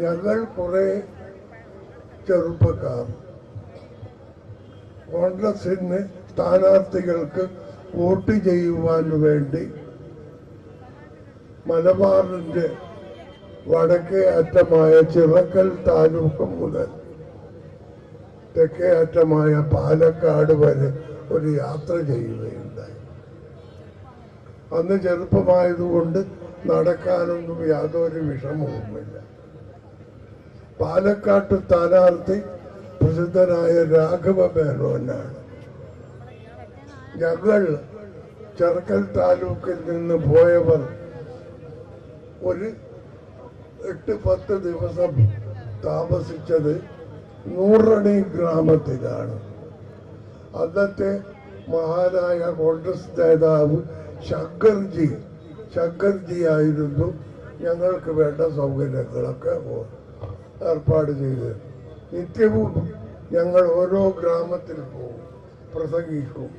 ഞങ്ങൾ കുറെ ചെറുപ്പക്കാർ. കോൺഗ്രസിന് സ്ഥാനാർത്ഥികൾക്ക് വോട്ട് ചെയ്യുവാൻ വേണ്ടി മലബാറിന്റെ വടക്കേ അറ്റമായ ചിറക്കൽ താലൂക്ക് മുതൽ തെക്കേ അറ്റമായ പാലക്കാട് വരെ ഒരു യാത്ര ചെയ്യുകയുണ്ടായി. അന്ന് ചെറുപ്പമായതുകൊണ്ട് നടക്കാനൊന്നും യാതൊരു വിഷമവുമില്ല. പാലക്കാട്ട് സ്ഥാനാർത്ഥി പ്രസിദ്ധനായ രാഘവ മേനോനാണ്. ഞങ്ങൾ ചെറുക്കൽ താലൂക്കിൽ നിന്ന് പോയവർ ഒരു എട്ട് പത്ത് ദിവസം താമസിച്ചത് നൂറണി ഗ്രാമത്തിലാണ്. അന്നത്തെ മഹാനായ കോൺഗ്രസ് നേതാവ് ശങ്കർജി ശങ്കർജി ആയിരുന്നു ഞങ്ങൾക്ക് വേണ്ട സൗകര്യങ്ങളൊക്കെ ഓ- ഏർപ്പാട് ചെയ്ത് നിത്യവും ഞങ്ങൾ ഓരോ ഗ്രാമത്തിൽ പോകും പ്രസംഗിക്കും.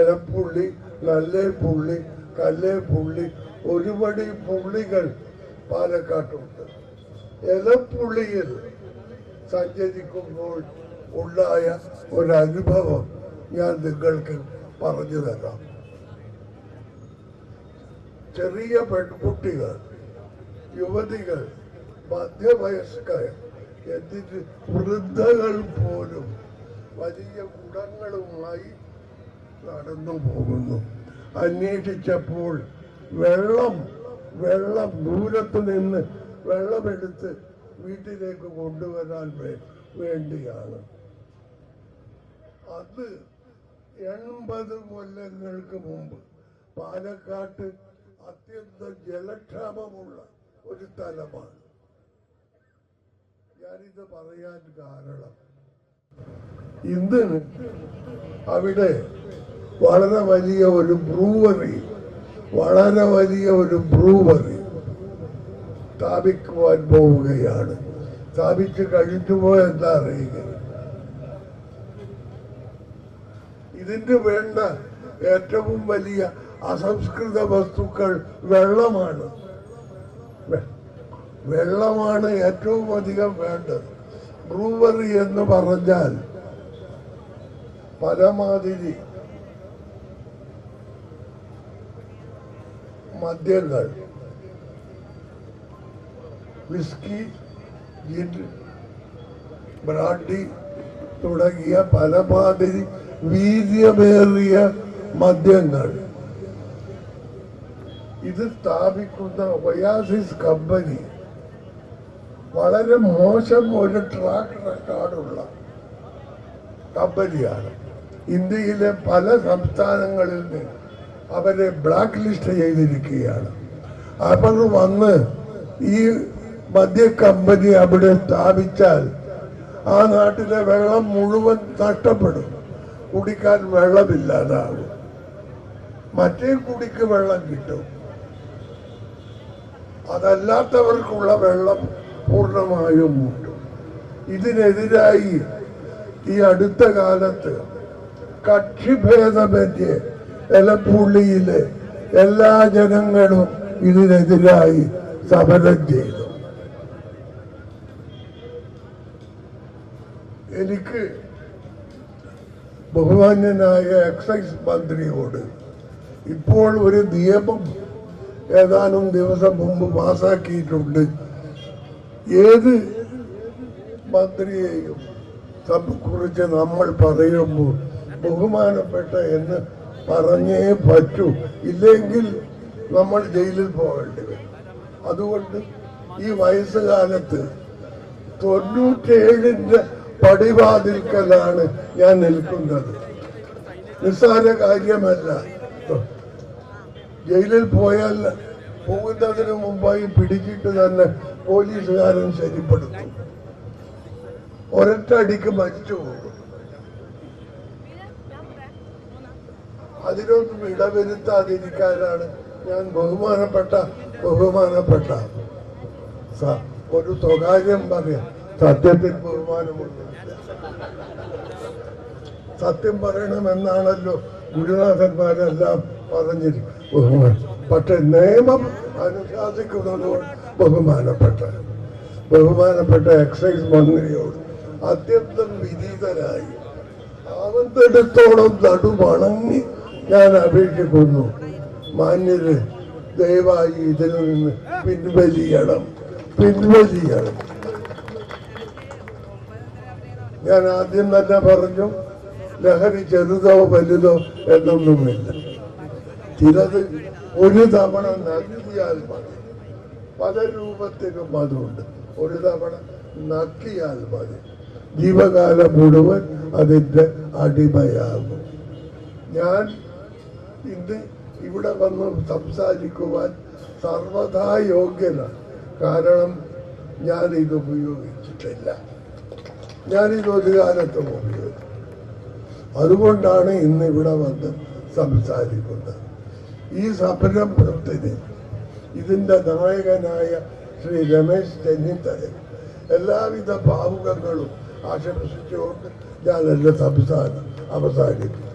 എലപ്പുള്ളി നല്ലേ പുള്ളി കല്ലേ പുള്ളി ഒരുപടി പുള്ളികൾ പാലക്കാട്ടുണ്ട്. എലപ്പുള്ളിയിൽ സഞ്ചരിക്കുമ്പോൾ ഉണ്ടായ ഒരനുഭവം ഞാൻ നിങ്ങൾക്ക് പറഞ്ഞു തരാം. ചെറിയ പെൺകുട്ടികൾ യുവതികൾ മധ്യവയസ്കർ എന്നിട്ട് വൃദ്ധകൾ പോലും വലിയ കുടങ്ങളുമായി നടന്നു പോകുന്നു. അന്വേഷിച്ചപ്പോൾ വെള്ളം വെള്ളം ദൂരത്ത് നിന്ന് വെള്ളമെടുത്ത് വീട്ടിലേക്ക് കൊണ്ടുവരാൻ വേണ്ടിയാണ്. അത് എൺപത് കൊല്ലങ്ങൾക്ക് മുമ്പ് പാലക്കാട്ട് അത്യന്തം ജലക്ഷാമമുള്ള ഒരു സ്ഥലമാണ്. ഞാനിത് പറയാൻ കാരണം ഇന്ന് അവിടെ വളരെ വലിയ ഒരു ബ്രൂവറി വളരെ വലിയ ഒരു ബ്രൂവറി സ്ഥാപിക്കുവാൻ പോവുകയാണ്. സ്ഥാപിച്ച് കഴിഞ്ഞുമോ എന്താ അറിയുക ഇതിന് വേണ്ട ഏറ്റവും വലിയ അസംസ്കൃത വസ്തുക്കൾ വെള്ളമാണ്. വെള്ളമാണ് ഏറ്റവും അധികം വേണ്ടത്. ബ്രൂവറി എന്ന് പറഞ്ഞാൽ പരമാതിരി മദ്യങ്ങൾ വിസ്കി ജിൻ ബ്രാൻഡി തുടങ്ങിയ പരമാതിരി വീര്യമേറിയ മദ്യങ്ങൾ. ഇത് സ്ഥാപിക്കുന്ന ഒയാസിസ് കമ്പനി വളരെ മോശം ഒരു ട്രാക്ക് റെക്കോർഡുള്ള കമ്പനിയാണ്. ഇന്ത്യയിലെ പല സംസ്ഥാനങ്ങളിൽ നിന്ന് അവരെ ബ്ലാക്ക് ലിസ്റ്റ് ചെയ്തിരിക്കുകയാണ്. അവർ വന്ന് ഈ മദ്യ കമ്പനി അവിടെ സ്ഥാപിച്ചാൽ ആ നാട്ടിലെ വെള്ളം മുഴുവൻ നഷ്ടപ്പെടും. കുടിക്കാൻ വെള്ളമില്ലാതാകും മറ്റേ കുടിക്ക് വെള്ളം കിട്ടും. അതല്ലാത്തവർക്കുള്ള വെള്ളം പൂർണമായും ഉണ്ട് ഇതിനെതിരായി ഈ അടുത്ത കാലത്ത് കക്ഷിഭേദമന്യേ എലപ്പുള്ളിയിലെ എല്ലാ ജനങ്ങളും ഇതിനെതിരായി സമരം ചെയ്തു. എനിക്ക് ബഹുമാന്യനായ എക്സൈസ് മന്ത്രിയോട് ഇപ്പോൾ ഒരു നിയമം ഏതാനും ദിവസം മുമ്പ് പാസാക്കിയിട്ടുണ്ട്. ഏത് മന്ത്രിയെയും കുറിച്ച് നമ്മൾ പറയുമ്പോൾ ബഹുമാനപ്പെട്ട എന്ന് പറഞ്ഞേ പറ്റൂ. ഇല്ലെങ്കിൽ നമ്മൾ ജയിലിൽ പോകേണ്ടി വരും. അതുകൊണ്ട് ഈ വയസ്സുകാലത്ത് തൊണ്ണൂറ്റേഴിന്റെ പടിവാതിൽക്കലാണ് ഞാൻ നിൽക്കുന്നത്. നിസ്സാര കാര്യമല്ല. ജയിലിൽ പോയാൽ പോകുന്നതിന് മുമ്പായി പിടിച്ചിട്ട് തന്നെ പോലീസുകാരൻ ശരിപ്പെടുത്തും ഒരൊറ്റ അടിക്ക് മരിച്ചു പോകും. അതിനൊന്നും ഇടവരുത്താതിരിക്കാനാണ് ഞാൻ ബഹുമാനപ്പെട്ട ബഹുമാനപ്പെട്ട. ഒരു സ്വകാര്യം പറയാം. സത്യത്തിൽ ബഹുമാനമുണ്ട്. സത്യം പറയണമെന്നാണല്ലോ ഗുരുനാഥന്മാരെല്ലാം പറഞ്ഞിരിക്കും ബഹുമാനം. പക്ഷെ നിയമം അനുശാസിക്കുന്നതോട് ബഹുമാനപ്പെട്ട ബഹുമാനപ്പെട്ട എക്സൈസ് മന്ത്രിയോട് അത്യന്തം വിനീതനായി അവന്തെടുത്തോളം നടുവണങ്ങി ഞാൻ അപേക്ഷിക്കുന്നു. മാന്യര് ദയവായി ഇതിൽ നിന്ന് പിൻവലിയണം പിൻവലിയണം. ഞാൻ ആദ്യം തന്നെ പറഞ്ഞു ലഹരി ചെറുതോ വലുതോ എന്നൊന്നുമില്ല. ചിലത് ഒരു തവണ നക്കിയാൽ മതി. പല രൂപത്തിലും അതുണ്ട്. ഒരു തവണ നക്കിയാൽ മതി. ജീവകാലം മുഴുവൻ അതിന്റെ അടിമയാകും. ഞാൻ ഇന്ന് ഇവിടെ വന്ന് സംസാരിക്കുവാൻ സർവഥാ യോഗ്യനാണ് കാരണം ഞാൻ ഇത് ഉപയോഗിച്ചിട്ടില്ല. ഞാനിത് ഒരു കാലത്തും ഉപയോഗിച്ചു അതുകൊണ്ടാണ് ഇന്ന് ഇവിടെ വന്ന് സംസാരിക്കുന്നത്. ഈ സംരംഭത്തിന് ഇതിന്റെ നായകനായ ശ്രീ രമേശ് ചെന്നിത്തല. എല്ലാവിധ ഭാവുകങ്ങളും ആശംസിച്ചുകൊണ്ട് ഞാൻ എന്റെ സംസാരം അവസാനിപ്പിക്കും